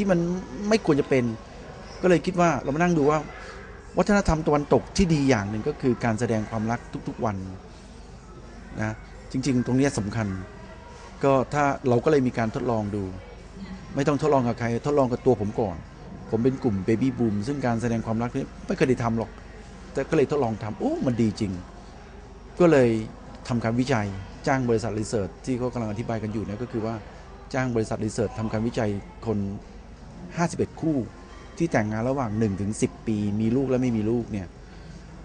ที่มันไม่ควรจะเป็น ก็เลยคิดว่าเรามานั่งดูว่า วัฒนธรรมตะวันตกที่ดีอย่างหนึ่งก็คือการแสดงความรักทุกๆวันนะจริง ๆ ตรงนี้ยสำคัญ ก็ถ้าเราก็เลยมีการทดลองดู ไม่ต้องทดลองกับใคร ทดลองกับตัวผมก่อน ผมเป็นกลุ่มเบบี้บูมซึ่งการแสดงความรักนี้ไม่เคยได้ทำหรอก แต่ก็เลยทดลองทำโอ้มันดีจริง ก็เลยทำการวิจัยจ้างบริษัทรีเสิร์ชที่เขากำลังอธิบายกันอยู่เนี่ยก็คือว่าจ้างบริษัทรีเสิร์ชทำการวิจัยคน 51 คู่ที่แต่งงานระหว่าง1ถึง10 ปี มีลูกและไม่มีลูกเนี่ย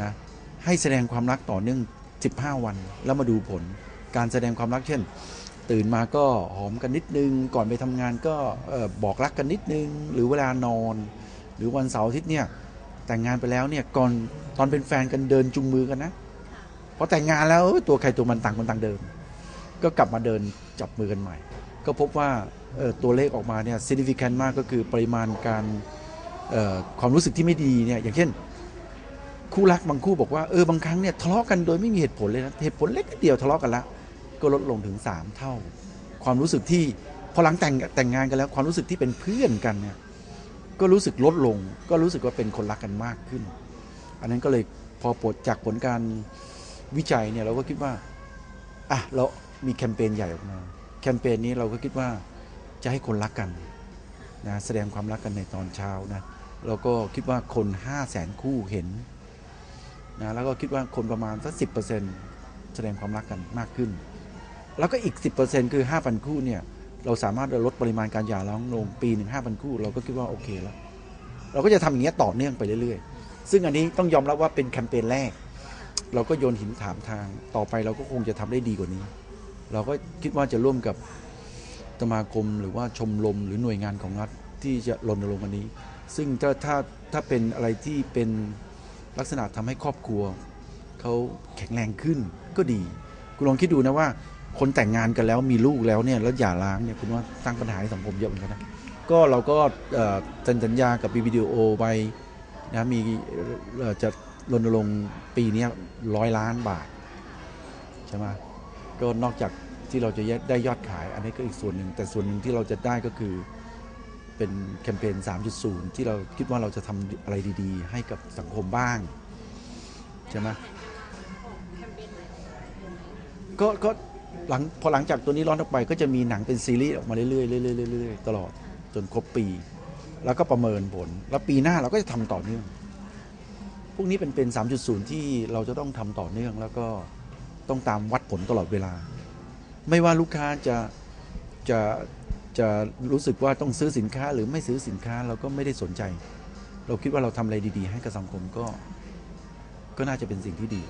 นะให้แสดงความรักต่อเนื่อง 15 วัน แล้วมาดูผล การแสดงความรักเช่น ตื่นมาก็หอมกันนิดนึง ก่อนไปทำงานก็บอกรักกันนิดนึง หรือเวลานอน หรือวันเสาร์อาทิตย์เนี่ยแต่งงานไปแล้วเนี่ยก่อนตอนเป็นแฟนกันเดินจุงมือกันนะพอแต่งงานแล้วตัวใครตัวมันต่างคนต่างเดิน ก็กลับมาเดินจับมือกันใหม่ ก็พบว่า ตัวเลขออกมาเนี่ย significant มากก็คือปริมาณการความรู้สึกที่ไม่ดีเนี่ยอย่างเช่น คู่รักบางคู่บอกว่าเออบางครั้งเนี่ยทะเลาะกันโดยไม่มีเหตุผลเลยนะเหตุผลเล็กเดียวทะเลาะกันละก็ลดลงถึง 3 เท่า ความรู้สึกที่พอหลังแต่งแต่งงานกันแล้วความรู้สึกที่เป็นเพื่อนกันเนี่ยก็รู้สึกลดลง ก็รู้สึกว่าเป็นคนรักกันมากขึ้น อันนั้นก็เลยพอปลดจากผลการวิจัยเนี่ยเราก็คิดว่าอะเรามีแคมเปญใหญ่ออกมา แคมเปญนี้เราก็คิดว่า จะให้คนรักกันนะแสดงความรักกันในตอนเช้านะเราก็คิดว่าคน 5 0 0แสนคู่เห็นนะแล้วก็คิดว่าคนประมาณสักสิแสดงความรักกันมากขึ้น แล้วก็อีก 10%คือ 5,000 คู่เนี่ยเราสามารถลดปริมาณการหย่าร้างลงปีหนึ่ง5,000คู่ เราก็คิดว่าโอเคแล้ว เราก็จะทำอย่างเงี้ยต่อเนื่องไปเรื่อยๆ ซึ่งอันนี้ต้องยอมรับว่าเป็นแคมเปญแรก เราก็โยนหินถามทางต่อไปเราก็คงจะทำได้ดีกว่านี้ เราก็คิดว่าจะร่วมกับ สมาคมหรือว่าชมรมหรือหน่วยงานของรัฐที่จะรณรงค์อันนี้ ซึ่งถ้าถ้าถ้าเป็นอะไรที่เป็นลักษณะทำให้ครอบครัวเขาแข็งแรงขึ้นก็ดี คุณลองคิดดูนะว่า คนแต่งงานกันแล้วมีลูกแล้วเนี่ยแล้วหย่าร้างเนี่ยคุณว่าสร้างปัญหาให้สังคมเยอะเหมือนกันนะก็เราก็เซ็นสัญญากับบีวิดีโอไปนะมีจะรณรงค์ปีนี้ร้อยล้านบาท ใช่ไหมก็นอกจาก ที่เราจะได้ยอดขาย อันนี้ก็อีกส่วนหนึ่ง แต่ส่วนหนึ่งที่เราจะได้ก็คือเป็นแคมเปญ 3.0 ที่เราคิดว่าเราจะทำอะไรดีๆ ให้กับสังคมบ้าง ใช่ไหมก็ก็หลังพอหลังจากตัวนี้ร้อนออกไป ก็จะมีหนังเป็นซีรีส์ออกมาเรื่อยๆเรื่อยๆเรื่อยๆตลอดจนครบปี แล้วก็ประเมินผล แล้วปีหน้าเราก็จะทำต่อเนื่อง พวกนี้เป็นเป็น 3.0 ที่เราจะต้องทำต่อเนื่อง แล้วก็ต้องตามวัดผลตลอดเวลา ไม่ว่าลูกค้าจะจะจะรู้สึกว่าต้องซื้อสินค้าหรือไม่ซื้อสินค้าเราก็ไม่ได้สนใจ เราคิดว่าเราทำอะไรดี ๆ ให้กับสังคมก็ ก็น่าจะเป็นสิ่งที่ดี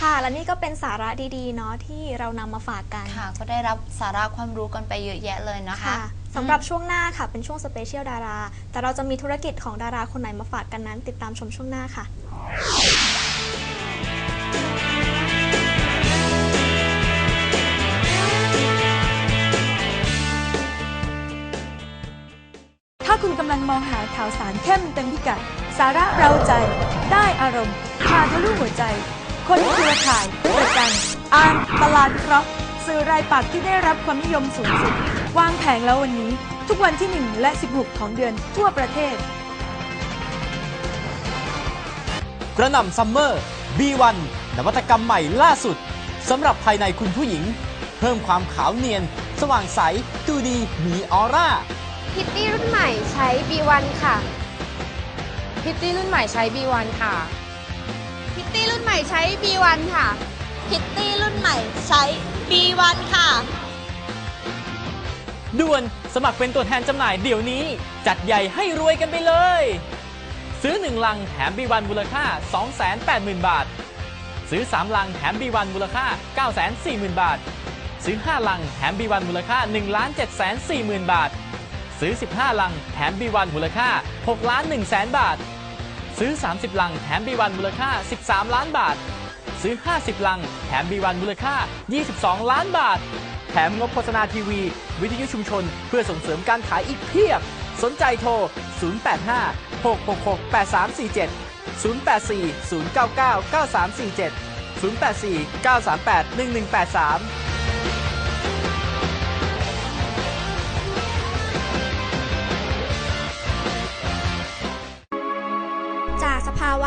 ค่ะและนี่ก็เป็นสาระดีๆ เนาะที่เรานำมาฝากกันค่ะ ก็ได้รับสาระความรู้กันไปเยอะแยะเลยนะคะค่ะสำหรับช่วงหน้าค่ะเป็นช่วงสเปเชียลดารา แต่เราจะมีธุรกิจของดาราคนไหนมาฝากกันนั้น ติดตามชมช่วงหน้าค่ะ คุณกำลังมองหาข่าวสารเข้มเต็มพิกัด สาระเราใจ ได้อารมณ์พาทะลุหัวใจ คนเครือข่ายประกันอ่านตลาดคราะห์สื่อรายปักที่ได้รับความนิยมสูงสุด วางแผงแล้ววันนี้ ทุกวันที่ 1 และ 16 ของเดือนทั่วประเทศ กระหน่ำซัมเมอร์ B1 นวัตกรรมใหม่ล่าสุดสำหรับภายในคุณผู้หญิง เพิ่มความขาวเนียน สว่างใส ดูดีมีออร่า พิตตี้รุ่นใหม่ใช้ B1 ค่ะ พิตตี้รุ่นใหม่ใช้ B1 ค่ะ พิตตี้รุ่นใหม่ใช้ B1 ค่ะ พิตตี้รุ่นใหม่ใช้ B1 ค่ะ ด่วนสมัครเป็นตัวแทนจำหน่ายเดี๋ยวนี้ จัดใหญ่ให้รวยกันไปเลย ซื้อ 1 ลังแถม B1 มูลค่า 280,000 บาท ซื้อ 3 ลังแถม B1 มูลค่า 940,000 บาท ซื้อ 5 ลังแถม B1 มูลค่า 1 740,000 บาท ซื้อ 15 ลัง แถม B1 มูลค่า 6 ล้าน1แสนบาท ซื้อ 30 ลัง แถม B1 มูลค่า 13 ล้านบาท ซื้อ 50 ลัง แถม B1 มูลค่า 22 ล้านบาท แถมงบโฆษณาทีวี วิทยุชุมชน เพื่อส่งเสริมการขายอีกเพียบ สนใจโทร 085 666 8347 084 099 9347 084 938 1183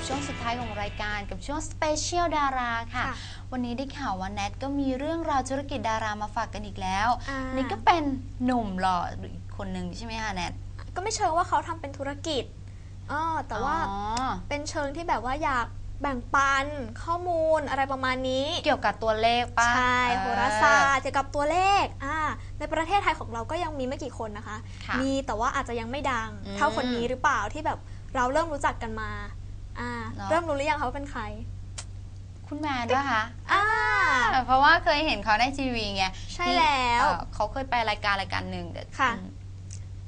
กับช่วงสุดท้ายของรายการกับช่วงสเปเชียลดาราค่ะ ค่ะวันนี้ได้ข่าวว่าแนทก็มีเรื่องราวธุรกิจดารามาฝากกันอีกแล้ว อ่านี่ก็เป็นหนุ่มหล่ออีกคนหนึ่งใช่ไหมคะแนทก็ไม่เชิงว่าเขาทำเป็นธุรกิจเออแต่ว่าอ๋อเป็นเชิงที่แบบว่าอยากแบ่งปันข้อมูลอะไรประมาณนี้ เกี่ยวกับตัวเลขป่ะใช่เออ โหราศาสตร์เกี่ยวกับตัวเลขอ่าในประเทศไทยของเราก็ยังมีไม่กี่คนนะคะ ค่ะมีแต่ว่าอาจจะยังไม่ดัง อืม เท่าคนนี้หรือเปล่าที่แบบเราเริ่มรู้จักกันมา อ่าเนอะ เริ่มรู้หรือยังคะว่าเป็นใคร คุณแมนด้วยคะอ่า เพราะว่าเคยเห็นเขาในทีวีไงใช่ที่แล้วเอ่อเขาเคยไปรายการรายการหนึ่งแต่ค่ะ อืม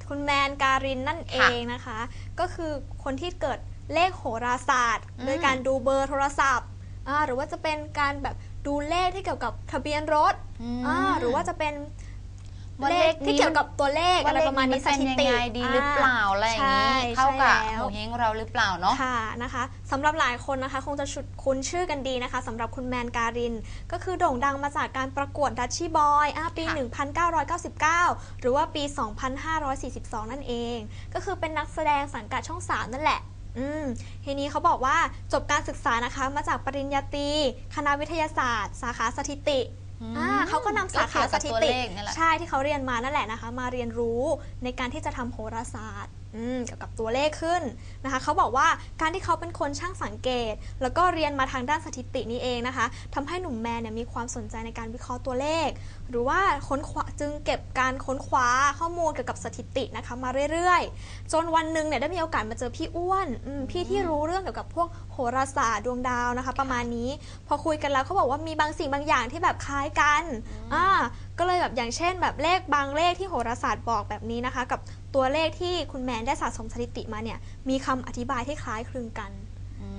คุณแมนการินนั่นเอค่ะงนะคะ ก็คือคนที่เกิดเลขโหราศาสตร์ อืม โดยการดูเบอร์โทรศัพท์อ่าหรือว่าจะเป็นการแบบดูเลขที่เกี่ยวกับทะเบียนรถมอ่าหรือว่าจะเป็นว่า เลเลขขที่นี้เกี่ยวกับตัวเลขว่าอะไรเลขประมาณนี้นสเป็นถิยังติไงดีหรือเปล่าอะไรอย่างนี้ใช่เข้ากับใช่แล้วโงเฮงเราหรือเปล่าเนาะค่ะนะคะสำหรับหลายคนนะคะ คงจะชุดคุ้นชื่อกันดีนะคะสำหรับคุณแมนการิน ก็คือโด่งดังมาจากการประกวดดัชชี่บอยอะปีค่ะ1999 หรือว่าปี 2542 นั่นเอง ก็คือเป็นนักแสดงสังกัดช่อง 3 นั่นแหละอืมทีนี้เขาบอกว่าจบการศึกษานะคะมาจากปริญญาตรีคณะวิทยาศาสตร์ สาขาสถิติ อ่าเขาก็นำสาขาสถิติ ก็เกี่ยวกับตัวเลขนั่นแหละ ใช่ที่เขาเรียนมานั่นแหละนะคะ มาเรียนรู้ในการที่จะทำโหราศาสตร์อืม เกี่ยวกับตัวเลขขึ้นนะคะเขาบอกว่าการที่เขาเป็นคนช่างสังเกต แล้วก็เรียนมาทางด้านสถิตินี้เองนะคะทำให้หนุ่มแมนเนี่ยมีความสนใจในการวิเคราะห์ตัวเลข หรือว่าค้นคว้าจึงเก็บการค้นคว้าข้อมูลเกี่ยวกับสถิตินะคะมาเรื่อยๆ จนวันหนึ่งเนี่ยได้มีโอกาสมาเจอพี่อ้วนอืมพี่ที่รู้เรื่องเกี่ยวกับพวกโหราศาสตร์ดวงดาวนะคะ ประมาณนี้ พอคุยกันแล้วเขาบอกว่ามีบางสิ่งบางอย่างที่แบบคล้ายกันอ่าก็เลยแบบอย่างเช่น แบบเลขบางเลขที่โหราศาสตร์บอกแบบนี้นะคะ กับตัวเลขที่คุณแมนได้สะสมสถิติมาเนี่ยมีคำอธิบายที่คล้ายคลึงกัน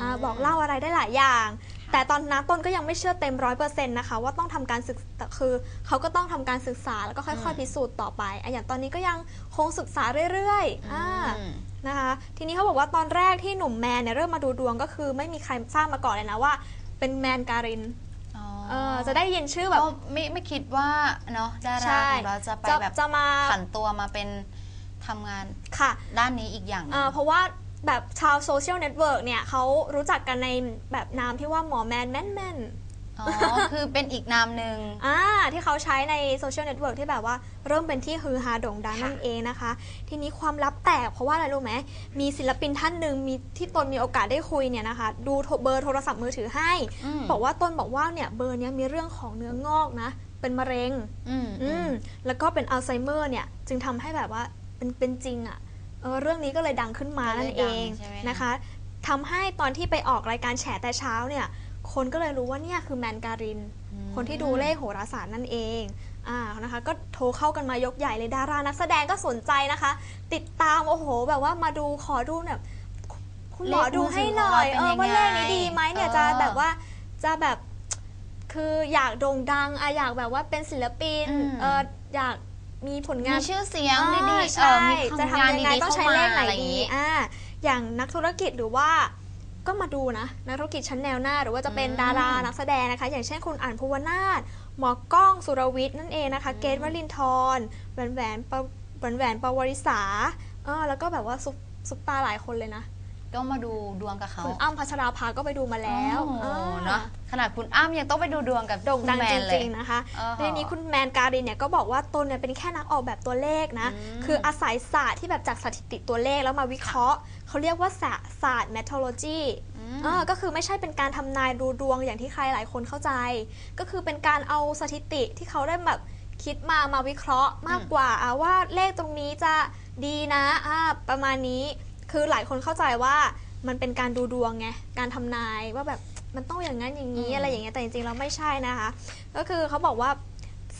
อาบอกเล่าอะไรได้หลายอย่าง แต่ตอนนั้นต้นก็ยังไม่เชื่อเต็มร้อยเปอร์เซ็นต์นะคะว่าต้องทำการศึกแต่คือเขาก็ต้องทำการศึกษาแล้วก็ค่อยๆพิสูจน์ต่อไปอะอย่างตอนนี้ก็ยังคงศึกษาเรื่อยๆอ่าอืมนะคะทีนี้เขาบอกว่าตอนแรกที่หนุ่มแมนเนี่ยเริ่มมาดูดวงก็คือไม่มีใครทราบมาก่อนเลยนะว่า เป็นแมนการินอ๋อ เออจะได้ยินชื่อแบบ ก็ไม่ไม่คิดว่าเนาะดาราใช่ของเราจะไปแบบจะมา ผันตัวมาเป็นทำงานค่ะ ด้านนี้อีกอย่างหนึ่ง เอ่อเพราะว่าแบบชาวโซเชียลเน็ตเวิร์กเนี่ยเขารู้จักกันในแบบนามที่ว่าหมอแมนแม่นแม่น อ๋อ คือเป็นอีกนามหนึ่ง อ่าที่เขาใช้ในโซเชียลเน็ตเวิร์กที่แบบว่าเริ่มเป็นที่ฮือฮาโด่งดังค่ะนั่นเองนะคะ ทีนี้ความลับแตกเพราะว่าอะไรรู้ไหมมีศิลปินท่านหนึ่งมีที่ตนมีโอกาสได้คุยเนี่ยนะคะ ดูโทรเบอร์โทรศัพท์มือถือให้มบอกว่าตนบอกว่าเนี่ยเบอร์เนี้ยมีเรื่องของเนื้องอกนะ เป็นมะเร็ง อืม อืมแล้วก็เป็นอัลไซเมอร์เนี่ยจึงทำให้แบบว่าเป็นเป็นจริงอะ่ะเออเรื่องนี้ก็เลยดังขึ้นมานั่นเองใช่ไหมนะคะทำให้ตอนที่ไปออกรายการแฉแต่เช้าเนี่ย คนก็เลยรู้ว่าเนี่ยคือแมนการิน คนที่ดูเลขโหราศาสตร์นั่นเองอ่านะคะ ก็โทรเข้ากันมายกใหญ่เลยดารานักแสดงก็สนใจนะคะ ติดตามโอ้โห แบบว่ามาดูขอดูแบบคุณหมอดูให้หน่อยเออว่าเลขนี้ดีไหมเนี่ยจะแบบว่าจะแบบคืออยากโด่งดังอะอยากแบบว่าเป็นศิลปินอืมเอออยากมีผลงานมีชื่อเสียงอ่าดีๆเอใช่อมีจะทำงานทำยังไงดีๆต้องเข้าใช้มาเลขไหนอะไรอย่างดีนี้อ่าอย่างนักธุรกิจหรือว่า ก็มาดูนะนักธุรกิจชั้นแนวหน้า หรือว่าจะเป็นอืมดารานักแสดงนะคะ อย่างเช่นคุณอ่านภูวนาถหมอกล้องสุรวิทย์นั่นเองนะคะ เกตวลินทรแหวนแหวนปะแหวนแหวนปวริษาเออแล้วก็แบบว่าซุปซุปตาหลายคนเลยนะ ก็มาดูดวงกับเขาคุณอ้ำพัชราภาก็ไปดูมาแล้วโอ้อ่าเนาะขนาดคุณอ้ำยังต้องไปดูดวงกับโด่งดังคุณแมจนเลริยงๆนะคะอ่าฮะทีนี้คุณแมนการินเนี่ยก็บอกว่าตนเนี่ยเป็นแค่นักออกแบบตัวเลขนะอืมคืออาศัยศาสตร์ที่แบบจากสถิติตัวเลขแล้วมาวิเคราะห์ เขาเรียกว่าศาศาสตร์ methodology มเออก็คือไม่ใช่เป็นการทำนายดูดวงอย่างที่ใครหลายคนเข้าใจ ก็คือเป็นการเอาสถิติที่เขาได้แบบคิดมามาวิเคราะห์มากกว่าอะว่าเลขตรงนี้จะดีนะอ่าประมาณนี้ คือหลายคนเข้าใจว่ามันเป็นการดูดวงไง การทำนายว่าแบบมันต้องอย่างนั้นอย่างนี้อืมอะไรอย่างเงี้ย แต่จริงๆแล้วไม่ใช่นะคะ ก็คือเขาบอกว่า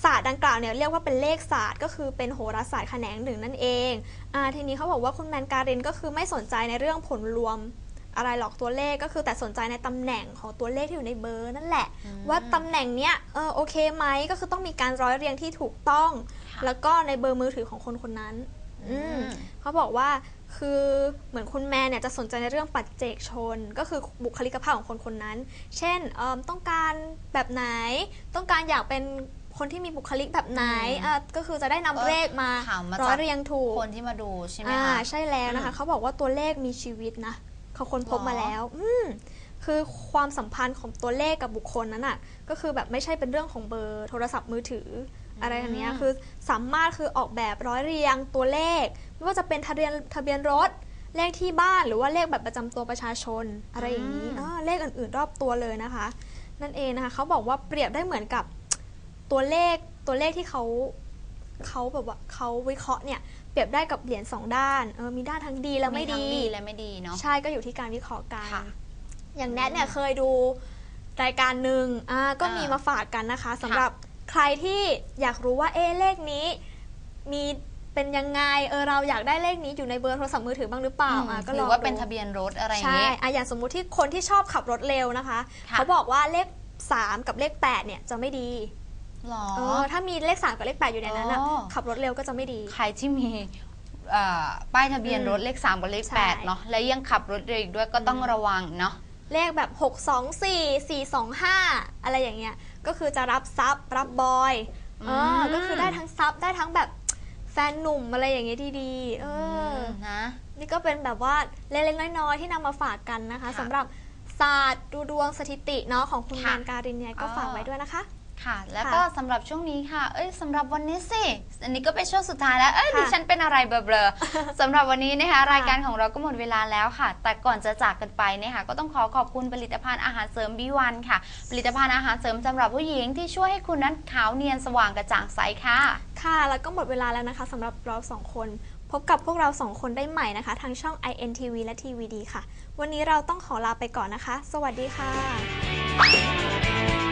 ศาสตร์ดังกล่าวเนี่ยเรียกว่าเป็นเลขศาสตร์ ก็คือเป็นโหราศาสตร์แขนงหนึ่งนั่นเองอ่าทีนี้เขาบอกว่าคุณแมนการินก็คือไม่สนใจในเรื่องผลรวมอะไรหรอกตัวเลขก็คือแต่สนใจในตำแหน่งของตัวเลขที่อยู่ในเบอร์นั่นแหละ ว่าตำแหน่งเนี้ยเออโอเคไหมก็คือต้องมีการร้อยเรียงที่ถูกต้องค่ะแล้วก็ในเบอร์มือถือของคนคนนั้นอืมเขาบอกว่า คือเหมือนคุณแม่เนี่ยจะสนใจในเรื่องปัจเจกชน ก็คือบุคลิกภาพของคนคนนั้น เช่นเอิ่มต้องการแบบไหน ต้องการอยากเป็นคนที่มีบุคลิกแบบไหนอืมอะก็คือจะได้นำเออเลขมาถามมาร้อจายกเรียงถูกคนที่มาดูใช่ไหมอ่าคะใช่แล้วนะคะอืมเขาบอกว่าตัวเลขมีชีวิตนะเขาค้นพบหรอมาแล้ว อืมคือความสัมพันธ์ของตัวเลขกับบุคคลนั้นอะ ก็คือแบบไม่ใช่เป็นเรื่องของเบอร์โทรศัพท์มือถือ ออะไรอย่างเนี้ยคือสามารถคือออกแบบร้อยเรียงตัวเลข ไม่ว่าจะเป็นทะเบียนทะเบียนรถ เลขที่บ้านหรือว่าเลขแบบประจำตัวประชาชน อะไรอย่างนี้อ่าเลขอื่นๆ รอบตัวเลยนะคะ นั่นเองนะคะเขาบอกว่าเปรียบได้เหมือนกับตัวเลขตัวเลขที่เขาเขาแบบว่าเขาวิเคราะห์เนี่ยเปรียบได้กับเหรียญสองด้านเออมีด้านทั้งดีและไม่ทั้ดีงดีและไม่ดีเนาะใช่ก็อยู่ที่การวิเคราะห์กันค่ะอย่างแนทเนี่ยเคยดูรายการหนึ่งอ่าก็อ่ามีมีมาฝากกันนะคะสำหรับ ใครที่อยากรู้ว่าเอ๊ะเลขนี้ มีเป็นยังไงเออเราอยากได้เลขนี้อยู่ในเบอร์โทรศัพท์มือถือบ้างหรือเปล่าอืมอะก็หลรือองว่าเป็นดู ทะเบียนรถอะไรอย่างใช่เงี้ยอะอย่างสมมุติที่คนที่ชอบขับรถเร็วนะคะ ค่ะ เขาบอกว่าเลข 3 กับเลข 8 เนี่ยจะไม่ดี หรอ เออ ถ้ามีเลข 3 กับเลข 8 อยู่ในนั้นอะ อ๋อ ขับรถเร็วก็จะไม่ดี ใครที่มีเอ่อป้ายทะเบียนรถเลข3กับเลขใช่ 8เนาะและยังขับรถเร็วอีกด้วยก็ต้องระวังเนาะ เลขแบบ 6 2 4 4 2 5 อะไรอย่างเงี้ย ก็คือจะรับซับรับบอยเออมก็คือได้ทั้งซับได้ทั้งแบบแฟนหนุ่มอะไรอย่างเงี้ยดีๆเอออนะนี่ก็เป็นแบบว่าเล็กๆน้อยๆที่นำมาฝากกันนะคะค่ะสำหรับศาสตร์ดูดวงสถิติเนาะของคุณแมค่ะนการินเนี่ยก็อ๋อฝากไว้ด้วยนะคะ ค่ะ แล้วค่ะก็สำหรับช่วงนี้ค่ะ เอ้ยสำหรับวันนี้สิ อันนี้ก็เป็นช่วงสุดท้ายแล้ว เอ้ยค่ะดิฉันเป็นอะไรเบลอๆสำหรับวันนี้นะคะ รายการของเราก็หมดเวลาแล้วค่ะ แต่ก่อนจะจากกันไปนะคะก็ต้องขอขอบคุณผลิตภัณฑ์อาหารเสริมบิวันค่ะ ผลิตภัณฑ์อาหารเสริมสำหรับผู้หญิงที่ช่วยให้คุณนั้นขาวเนียนสว่างกระจ่างใสค่ะ ค่ะ แล้วก็หมดเวลาแล้วนะคะสำหรับเราสองคน พบกับพวกเราสองคนได้ใหม่นะคะทางช่อง INTV และ TVD ค่ะ วันนี้เราต้องขอลาไปก่อนนะคะ สวัสดีค่ะ